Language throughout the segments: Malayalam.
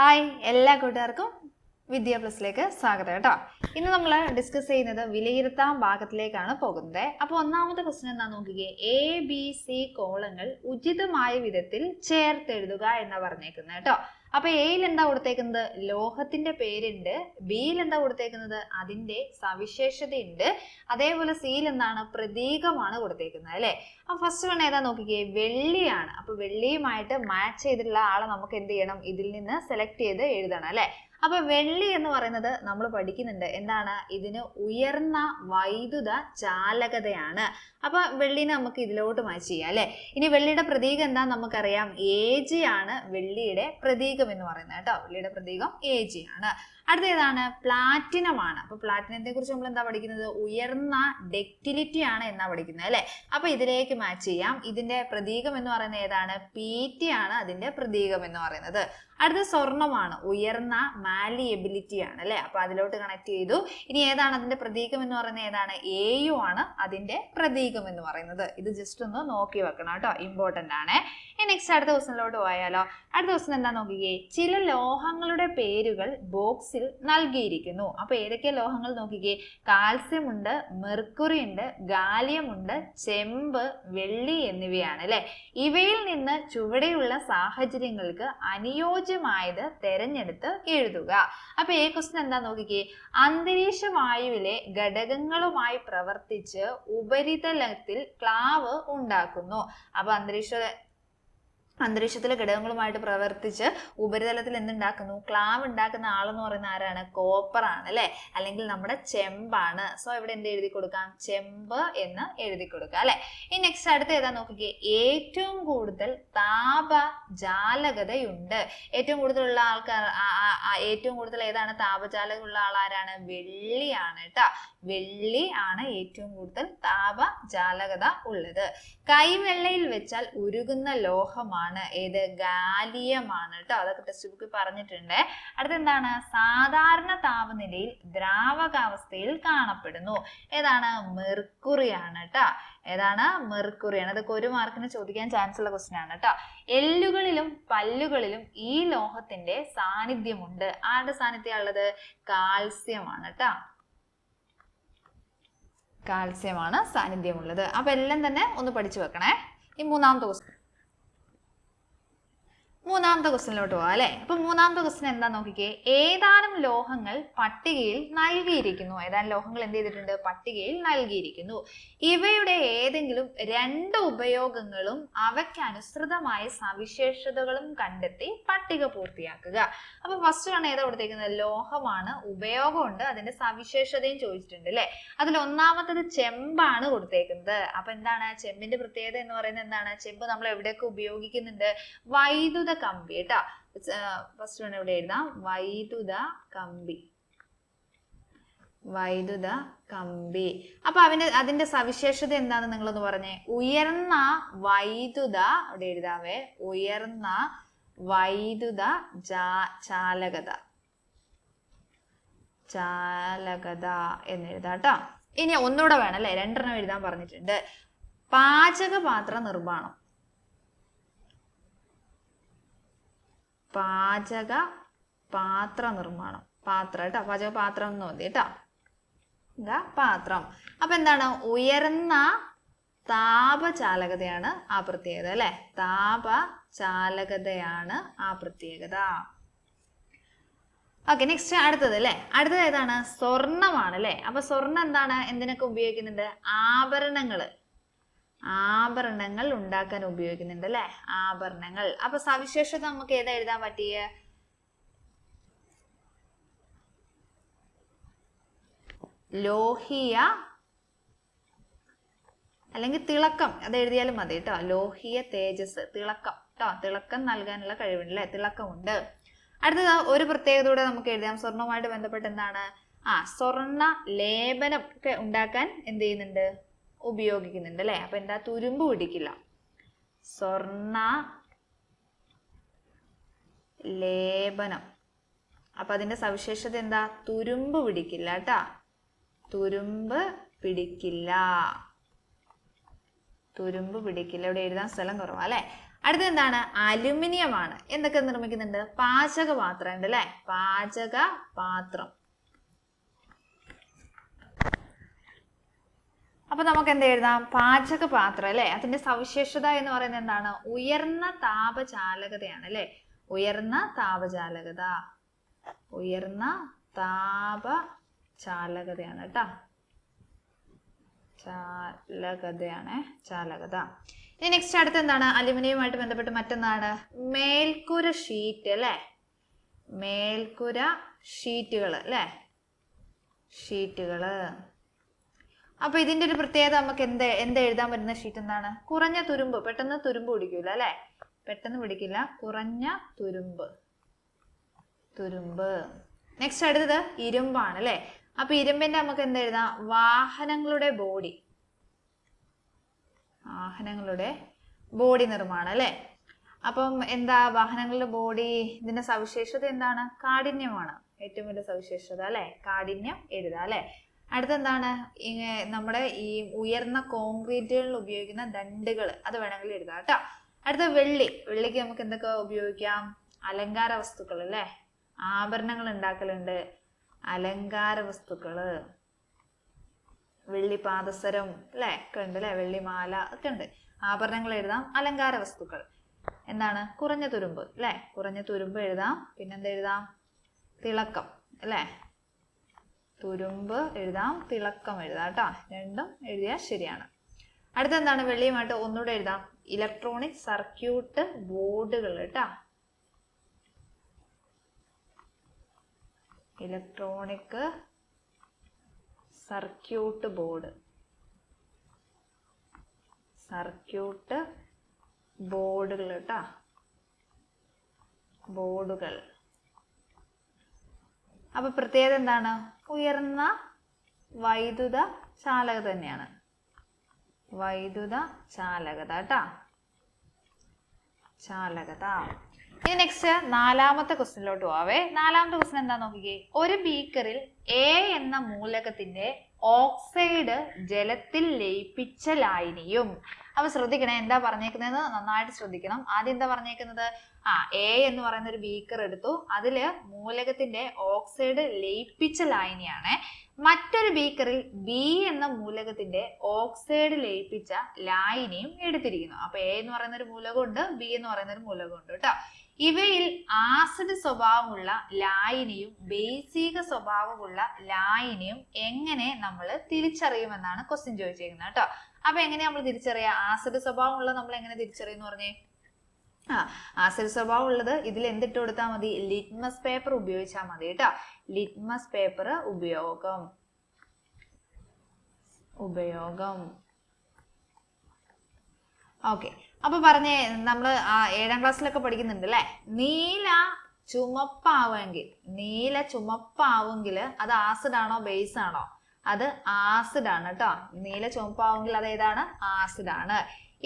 ഹായ് എല്ലാ കൂട്ടുകാർക്കും വിദ്യ സ്വാഗതം കേട്ടോ. ഇന്ന് നമ്മൾ ഡിസ്കസ് ചെയ്യുന്നത് വിലയിരുത്താൻ ഭാഗത്തിലേക്കാണ് പോകുന്നത്. അപ്പോൾ ഒന്നാമത്തെ ക്വസ്റ്റൻ എന്താ നോക്കിക്കേ? എ ബി സി കോളങ്ങൾ ഉചിതമായ വിധത്തിൽ ചേർത്തെഴുതുക എന്ന് പറഞ്ഞേക്കുന്നത് കേട്ടോ. അപ്പൊ എയിൽ എന്താ കൊടുത്തേക്കുന്നത്? ലോഹത്തിന്റെ പേരുണ്ട്. ബിയിൽ എന്താ കൊടുത്തേക്കുന്നത്? അതിന്റെ സവിശേഷതയുണ്ട്. അതേപോലെ സിയിൽ എന്താണ്? പ്രതീകമാണ് കൊടുത്തേക്കുന്നത് അല്ലെ? അപ്പൊ ഫസ്റ്റ് വൺ ഏതാ നോക്കിക്കേ? വെള്ളിയാണ്. അപ്പൊ വെള്ളിയുമായിട്ട് മാച്ച് ചെയ്തിട്ടുള്ള ആളെ നമുക്ക് എന്ത് ചെയ്യണം? ഇതിൽ നിന്ന് സെലക്ട് ചെയ്ത് എഴുതണം അല്ലെ? അപ്പൊ വെള്ളി എന്ന് പറയുന്നത് നമ്മൾ പഠിക്കുന്നുണ്ട്. എന്താണ്? ഇതിന് ഉയർന്ന വൈദ്യുത ചാലകതയാണ്. അപ്പൊ വെള്ളിനെ നമുക്ക് ഇതിലോട്ട് മാച്ച് ചെയ്യാം അല്ലെ? ഇനി വെള്ളിയുടെ പ്രതീകം എന്താ നമുക്കറിയാം? എ ജി ആണ് വെള്ളിയുടെ പ്രതീകം എന്ന് പറയുന്നത് കേട്ടോ. വെള്ളിയുടെ പ്രതീകം എ ജി ആണ്. അടുത്ത ഏതാണ് പ്ലാറ്റിനം ആണ് അപ്പൊ പ്ലാറ്റിനത്തെ കുറിച്ച് നമ്മൾ എന്താ പഠിക്കുന്നത്? ഉയർന്ന ഡെക്റ്റിലിറ്റി ആണ് എന്നാ പഠിക്കുന്നത് അല്ലെ? അപ്പൊ ഇതിലേക്ക് മാച്ച് ചെയ്യാം. ഇതിന്റെ പ്രതീകം എന്ന് പറയുന്നത് ഏതാണ്? പി ടി ആണ് അതിന്റെ പ്രതീകം എന്ന് പറയുന്നത്. അടുത്ത സ്വർണമാണ്. ഉയർന്ന മാലിയബിലിറ്റി ആണ് അല്ലെ? അപ്പൊ അതിലോട്ട് കണക്ട് ചെയ്തു. ഇനി ഏതാണ് അതിന്റെ പ്രതീകം എന്ന് പറയുന്നത് ഏതാണ്? എ യു ആണ് അതിന്റെ പ്രതീകം എന്ന് പറയുന്നത്. ഇത് ജസ്റ്റ് ഒന്ന് നോക്കി വെക്കണം കേട്ടോ. ഇമ്പോർട്ടന്റ് ആണ്. നെക്സ്റ്റ് അടുത്ത ദിവസത്തിലോട്ട് പോയാലോ? അടുത്ത ദിവസം എന്താ നോക്കിയേ ചില ലോഹങ്ങളുടെ പേരുകൾ ബോക്സിൽ നൽകിയിരിക്കുന്നു. അപ്പൊ ഏതൊക്കെ ലോഹങ്ങൾ നോക്കിക്കേ? കാൽസ്യം ഉണ്ട് മെർക്കുറി ഉണ്ട് ഗാലിയം ഉണ്ട് ചെമ്പ് വെള്ളി എന്നിവയാണ് അല്ലെ? ഇവയിൽ നിന്ന് ചുവടെയുള്ള സാഹചര്യങ്ങൾക്ക് അനുയോജ്യമായത് തെരഞ്ഞെടുത്ത് എഴുതുക. അപ്പൊ ഈ ക്വസ്റ്റൻ എന്താ നോക്കിക്കേ? അന്തരീക്ഷ വായുവിലെ ഘടകങ്ങളുമായി പ്രവർത്തിച്ച് ഉപരിതലത്തിൽ ക്ലാവ് ഉണ്ടാക്കുന്നു. അപ്പൊ അന്തരീക്ഷ അന്തരീക്ഷത്തിലെ ഘടകങ്ങളുമായിട്ട് പ്രവർത്തിച്ച് ഉപരിതലത്തിൽ എന്തുണ്ടാക്കുന്നു? ക്ലാവ് ഉണ്ടാക്കുന്ന ആളെന്ന് പറയുന്ന ആരാണ്? കോപ്പർ ആണ് അല്ലെ? അല്ലെങ്കിൽ നമ്മുടെ ചെമ്പാണ് സോ ഇവിടെ എന്ത് എഴുതി കൊടുക്കാം? ചെമ്പ് എന്ന് എഴുതി കൊടുക്കാം അല്ലെ? ഈ നെക്സ്റ്റ് അടുത്ത് ഏതാ നോക്കിക്കേ? ഏറ്റവും കൂടുതൽ താപ ജാലകതയുണ്ട്. ഏറ്റവും കൂടുതലുള്ള ആൾക്കാർ ഏറ്റവും കൂടുതൽ ഏതാണ്? താപജാലകം ഉള്ള ആളാരാണ് വെള്ളിയാണ് കേട്ടോ വെള്ളി ആണ് ഏറ്റവും കൂടുതൽ താപ ജാലകത ഉള്ളത്. കൈവെള്ളയിൽ വെച്ചാൽ ഉരുകുന്ന ലോഹമാണ് ഏത്? ഗാലിയമാണ് കേട്ടോ. അതൊക്കെ ടെക്സ്റ്റ് ബുക്കിൽ പറഞ്ഞിട്ടുണ്ട്. അടുത്ത എന്താണ് സാധാരണ താപനിലയിൽ ദ്രാവകാവസ്ഥയിൽ കാണപ്പെടുന്നു. ഏതാണ്? മെർക്കുറിയാണ് കേട്ടോ. ഏതാണ്? മെർക്കുറിയാണ് അതൊക്കെ ഒരു മാർക്കിന് ചോദിക്കാൻ ചാൻസ് ഉള്ള ക്വസ്റ്റ്യൻ ആണ് കേട്ടോ. എല്ലുകളിലും പല്ലുകളിലും ഈ ലോഹത്തിന്റെ സാന്നിധ്യമുണ്ട്. ആരുടെ സാന്നിധ്യം ഉള്ളത്? കാൽസ്യമാണ് കേട്ടോ. കാൽസ്യമാണ് സാന്നിധ്യമുള്ളത്. അപ്പൊ എല്ലാം തന്നെ ഒന്ന് പഠിച്ചു വെക്കണേ. ഈ മൂന്നാമത്തെ ക്വസ്റ്റ്യൻ മൂന്നാമത്തെ ക്വസ്റ്റിനിലോട്ട് പോവാം അല്ലെ? അപ്പൊ മൂന്നാമത്തെ ക്വസ്റ്റിൻ എന്താ നോക്കിക്കേ? ഏതാനും ലോഹങ്ങൾ പട്ടികയിൽ നൽകിയിരിക്കുന്നു. ഏതാനും ലോഹങ്ങൾ എന്ത് ചെയ്തിട്ടുണ്ട്? പട്ടികയിൽ നൽകിയിരിക്കുന്നു. ഇവയുടെ ഏതെങ്കിലും രണ്ട് ഉപയോഗങ്ങളും അവയ്ക്ക് അനുസൃതമായ സവിശേഷതകളും കണ്ടെത്തി പട്ടിക പൂർത്തിയാക്കുക. അപ്പൊ ഫസ്റ്റ് ആണ് ഏതാ കൊടുത്തേക്കുന്നത്? ലോഹമാണ് ഉപയോഗമുണ്ട് അതിന്റെ സവിശേഷതയും ചോദിച്ചിട്ടുണ്ട് അല്ലെ? അതിൽ ഒന്നാമത്തത് ചെമ്പാണ് കൊടുത്തേക്കുന്നത്. അപ്പൊ എന്താണ്? ചെമ്പിന്റെ പ്രത്യേകത എന്ന് പറയുന്നത് എന്താണ്? ചെമ്പ് നമ്മൾ എവിടെയൊക്കെ ഉപയോഗിക്കുന്നുണ്ട്? വൈദ്യുത കമ്പി കേട്ടാ. ഫസ്റ്റ് വൺ ഇവിടെ എഴുതാം വൈദ്യുത കമ്പി. വൈദ്യുത കമ്പി. അപ്പൊ അവന്റെ അതിന്റെ സവിശേഷത എന്താന്ന് നിങ്ങളൊന്ന് പറഞ്ഞേ. ഉയർന്ന വൈദ്യുത അവിടെ എഴുതാവേ ഉയർന്ന വൈദ്യുത ചാലകത. ചാലകത എന്ന് എഴുതാം കേട്ടോ. ഇനി ഒന്നുകൂടെ വേണം അല്ലെ? രണ്ടെണ്ണം എഴുതാൻ പറഞ്ഞിട്ടുണ്ട്. പാചകപാത്ര നിർമ്മാണം. പാചക പാത്ര നിർമ്മാണം. പാത്രം കേട്ടോ. പാചക പാത്രം എന്ന് മതി കേട്ടോ. പാത്രം. അപ്പൊ എന്താണ്? ഉയർന്ന താപചാലകതയാണ് ആ പ്രത്യേകത അല്ലെ? താപചാലകതയാണ് ആ പ്രത്യേകത. ഓക്കെ നെക്സ്റ്റ് അടുത്തത് അല്ലേ? അടുത്തത് ഏതാണ്? സ്വർണമാണ് അല്ലേ? അപ്പൊ സ്വർണം എന്താണ്? എന്തിനൊക്കെ ഉപയോഗിക്കുന്നുണ്ട്? ആഭരണങ്ങൾ. ആഭരണങ്ങൾ ഉണ്ടാക്കാൻ ഉപയോഗിക്കുന്നുണ്ട് അല്ലെ? ആഭരണങ്ങൾ. അപ്പൊ സവിശേഷത നമുക്ക് ഏതാ എഴുതാൻ പറ്റിയ? ലോഹിയ അല്ലെങ്കിൽ തിളക്കം. അത് എഴുതിയാലും മതി കേട്ടോ. ലോഹിയ തേജസ് തിളക്കം. കേട്ടോ തിളക്കം നൽകാനുള്ള കഴിവുണ്ട് അല്ലെ? തിളക്കമുണ്ട്. അടുത്തത് ഒരു പ്രത്യേകതയോടെ നമുക്ക് എഴുതാം. സ്വർണവുമായിട്ട് ബന്ധപ്പെട്ട് എന്താണ്? ആ സ്വർണ ലേപനം ഒക്കെ ഉണ്ടാക്കാൻ എന്ത് ചെയ്യുന്നുണ്ട്? ഉപയോഗിക്കുന്നുണ്ട് അല്ലേ അപ്പൊ എന്താ? തുരുമ്പ് പിടിക്കില്ല. സ്വർണ ലേപനം. അപ്പൊ അതിന്റെ സവിശേഷത എന്താ? തുരുമ്പ് പിടിക്കില്ല കേട്ടാ. തുരുമ്പ് പിടിക്കില്ല. തുരുമ്പ് പിടിക്കില്ല. ഇവിടെ എഴുതാൻ സ്ഥലം കുറവാ അല്ലെ? അടുത്ത എന്താണ്? അലുമിനിയം ആണ് എന്തൊക്കെ നിർമ്മിക്കുന്നുണ്ട്? പാചക പാത്രം ഉണ്ട് അല്ലെ പാചക പാത്രം അപ്പൊ നമുക്ക് എന്ത് എഴുതാം പാചക പാത്രം അല്ലെ അതിന്റെ സവിശേഷത എന്ന് പറയുന്നത് എന്താണ്? ഉയർന്ന താപചാലകതയാണ് അല്ലെ ഉയർന്ന താപചാലകത. ഉയർന്ന താപചാലകതയാണ് കേട്ടോ. ചാലകതയാണ് ചാലകത. ഇനി നെക്സ്റ്റ് അടുത്ത് എന്താണ് അലുമിനിയുമായിട്ട് ബന്ധപ്പെട്ട് മറ്റൊന്നാണ്. മേൽക്കൂര ഷീറ്റ് അല്ലെ? മേൽക്കൂര ഷീറ്റുകൾ അല്ലെ? ഷീറ്റുകൾ അപ്പൊ ഇതിന്റെ ഒരു പ്രത്യേകത നമുക്ക് എന്ത് എന്ത് എഴുതാൻ പറ്റുന്ന ഷീറ്റ് എന്താണ്? കുറഞ്ഞ തുരുമ്പ് പെട്ടെന്ന് തുരുമ്പ് പിടിക്കില്ല അല്ലെ? പെട്ടെന്ന് പിടിക്കില്ല. കുറഞ്ഞ തുരുമ്പ്. തുരുമ്പ്. നെക്സ്റ്റ് അടുത്തത് ഇരുമ്പാണ് അല്ലെ? അപ്പൊ ഇരുമ്പിന്റെ നമുക്ക് എന്ത് എഴുതാം? വാഹനങ്ങളുടെ ബോഡി വാഹനങ്ങളുടെ ബോഡി നിർമ്മാണം അല്ലെ? അപ്പം എന്താ വാഹനങ്ങളുടെ ബോഡി ഇതിന്റെ സവിശേഷത എന്താണ്? കാഠിന്യമാണ്. ഏറ്റവും വലിയ സവിശേഷത അല്ലെ? കാഠിന്യം എഴുതാം അല്ലെ? അടുത്തെന്താണ്? നമ്മുടെ ഈ ഉയർന്ന കോൺക്രീറ്റുകളിൽ ഉപയോഗിക്കുന്ന ദണ്ടുകൾ അത് വേണമെങ്കിൽ എഴുതാം കേട്ടോ. അടുത്ത വെള്ളി. വെള്ളിക്ക് നമുക്ക് എന്തൊക്കെ ഉപയോഗിക്കാം? അലങ്കാര വസ്തുക്കൾ അല്ലേ? ആഭരണങ്ങൾ ഉണ്ടാക്കലുണ്ട്. അലങ്കാര വസ്തുക്കൾ വെള്ളി പാദസരം അല്ലേ? ഒക്കെ ഉണ്ട് അല്ലേ? വെള്ളിമാല ഒക്കെ ഉണ്ട്. ആഭരണങ്ങൾ എഴുതാം. അലങ്കാര വസ്തുക്കൾ. എന്താണ്? കുറഞ്ഞ തുരുമ്പ് അല്ലേ? കുറഞ്ഞ തുരുമ്പ് എഴുതാം. പിന്നെന്ത് എഴുതാം? തിളക്കം അല്ലേ? തുരുമ്പ് എഴുതാം തിളക്കം എഴുതാം കേട്ടോ. രണ്ടും എഴുതിയാൽ ശരിയാണ്. അടുത്ത എന്താണ് വെള്ളിയുമായിട്ട് ഒന്നുകൂടെ എഴുതാം. ഇലക്ട്രോണിക് സർക്യൂട്ട് ബോർഡുകൾ കേട്ടോ. ഇലക്ട്രോണിക് സർക്യൂട്ട് ബോർഡ് സർക്യൂട്ട് ബോർഡുകൾ കേട്ടോ. ബോർഡുകൾ അപ്പൊ പ്രത്യേകത എന്താണ്? ഉയർന്ന വൈദ്യുത ചാലകത തന്നെയാണ്. വൈദ്യുത ചാലകത കേട്ടാ ചാലകത. ഇനി നെക്സ്റ്റ് നാലാമത്തെ ക്വസ്റ്റിനിലോട്ട് പോവാവേ. നാലാമത്തെ ക്വസ്റ്റൻ എന്താ നോക്കിക്കേ? ഒരു ബീക്കറിൽ എ എന്ന മൂലകത്തിന്റെ ഓക്സൈഡ് ജലത്തിൽ ലയിപ്പിച്ച ലായനിയും അപ്പൊ ശ്രദ്ധിക്കണേ എന്താ പറഞ്ഞേക്കുന്നത് നന്നായിട്ട് ശ്രദ്ധിക്കണം. ആദ്യം എന്താ പറഞ്ഞേക്കുന്നത്? ആ എ എന്ന് പറയുന്ന ഒരു ബീക്കർ എടുത്തു. അതിൽ മൂലകത്തിന്റെ ഓക്സൈഡ് ലയിപ്പിച്ച ലായനിയാണ്. മറ്റൊരു ബീക്കറിൽ ബി എന്ന മൂലകത്തിന്റെ ഓക്സൈഡ് ലയിപ്പിച്ച ലായനിയും എടുത്തിരിക്കുന്നു. അപ്പൊ എ എന്ന് പറയുന്ന ഒരു മൂലകമുണ്ട് ബി എന്ന് പറയുന്ന ഒരു മൂലകമുണ്ട് കേട്ടോ. ഇവയിൽ ആസിഡ് സ്വഭാവമുള്ള ലായനിയും ബേസിക സ്വഭാവമുള്ള ലായനിയും എങ്ങനെ നമ്മൾ തിരിച്ചറിയുമെന്നാണ് ക്വസ്റ്റ്യൻ ചോദിച്ചിരിക്കുന്നത് കേട്ടോ. അപ്പൊ എങ്ങനെയാ നമ്മൾ തിരിച്ചറിയാം? ആസിഡ് സ്വഭാവമുള്ള നമ്മൾ എങ്ങനെ തിരിച്ചറിയെന്ന് പറഞ്ഞേ? ആ ആസിഡ് സ്വഭാവം ഉള്ളത് ഇതിൽ എന്തിട്ട് കൊടുത്താൽ മതി? ലിറ്റ്മസ് പേപ്പർ ഉപയോഗിച്ചാൽ മതി കേട്ടോ. ലിറ്റ്മസ് പേപ്പർ ഉപയോഗം. ഉപയോഗം. ഓക്കെ അപ്പൊ പറഞ്ഞേ നമ്മൾ ഏഴാം ക്ലാസ്സിലൊക്കെ പഠിക്കുന്നുണ്ട് അല്ലെ നീല ചുമപ്പാവെങ്കിൽ നീല ചുമപ്പാവെങ്കിൽ അത് ആസിഡ് ആണോ ബേസ് ആണോ? അത് ആസിഡ് ആണ് കേട്ടോ. നീല ചുമപ്പാവെങ്കിൽ അത് ഏതാണ്? ആസിഡ് ആണ്.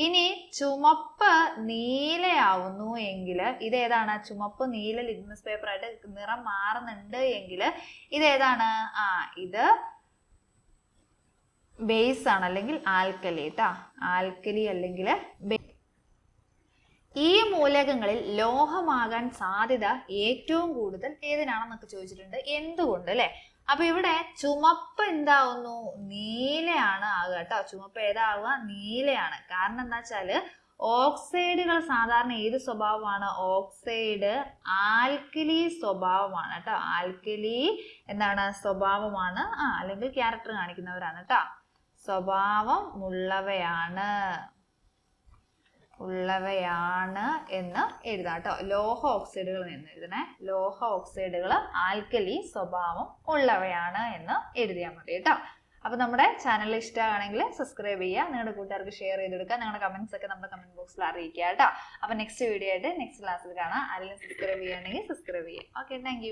ഇനി ചുമപ്പ് നീലയാവുന്നു എങ്കിൽ ഇതേതാണ് ചുമപ്പ് നീല ലിറ്റ്മസ് പേപ്പർ ആയിട്ട് നിറം മാറുന്നുണ്ട് എങ്കിൽ ഇതേതാണ് ആ ഇത് ബേസ് ആണ് അല്ലെങ്കിൽ ആൽക്കലി കേട്ടോ ആൽക്കലി അല്ലെങ്കിൽ ഈ മൂലകങ്ങളിൽ ലോഹമാകാൻ സാധ്യത ഏറ്റവും കൂടുതൽ ഏതിനാണെന്നൊക്കെ ചോദിച്ചിട്ടുണ്ട്. എന്തുകൊണ്ട് അല്ലെ? അപ്പൊ ഇവിടെ ചുമപ്പ് എന്താവുന്നു? നീലയാണ് ആകുക കേട്ടോ ചുമപ്പ് ഏതാവുക? നീലയാണ്. കാരണം എന്താ വെച്ചാൽ ഓക്സൈഡുകൾ സാധാരണ ഏത് സ്വഭാവമാണ്? ഓക്സൈഡ് ആൽക്കലി സ്വഭാവമാണ് കേട്ടോ ആൽക്കലി എന്താണ്? സ്വഭാവമാണ്. ആ അല്ലെങ്കിൽ ക്യാരക്ടർ കാണിക്കുന്നവരാണ് കേട്ടോ സ്വഭാവം ഉള്ളവയാണ്. ഉള്ളവയാണ് എന്ന് എഴുതാം കേട്ടോ. ലോഹ ഓക്സൈഡുകൾ എന്ന് എഴുതണേ. ലോഹ ഓക്സൈഡുകൾ ആൽക്കലി സ്വഭാവം ഉള്ളവയാണ് എന്ന് എഴുതിയാൽ മതി കേട്ടോ. അപ്പൊ നമ്മുടെ ചാനൽ ഇഷ്ടമാണെങ്കിൽ സബ്സ്ക്രൈബ് ചെയ്യുക നിങ്ങളുടെ കൂട്ടുകാർക്ക് ഷെയർ ചെയ്തെടുക്കുക നിങ്ങളുടെ കമന്റ്സ് ഒക്കെ നമ്മുടെ കമന്റ് ബോക്സിൽ അറിയിക്കുക കേട്ടോ. അപ്പൊ നെക്സ്റ്റ് വീഡിയോ ആയിട്ട് നെക്സ്റ്റ് ക്ലാസ്സിൽ കാണാം. ആരെങ്കിലും സബ്സ്ക്രൈബ് ചെയ്യുകയാണെങ്കിൽ സബ്സ്ക്രൈബ് ചെയ്യുക. Okay thank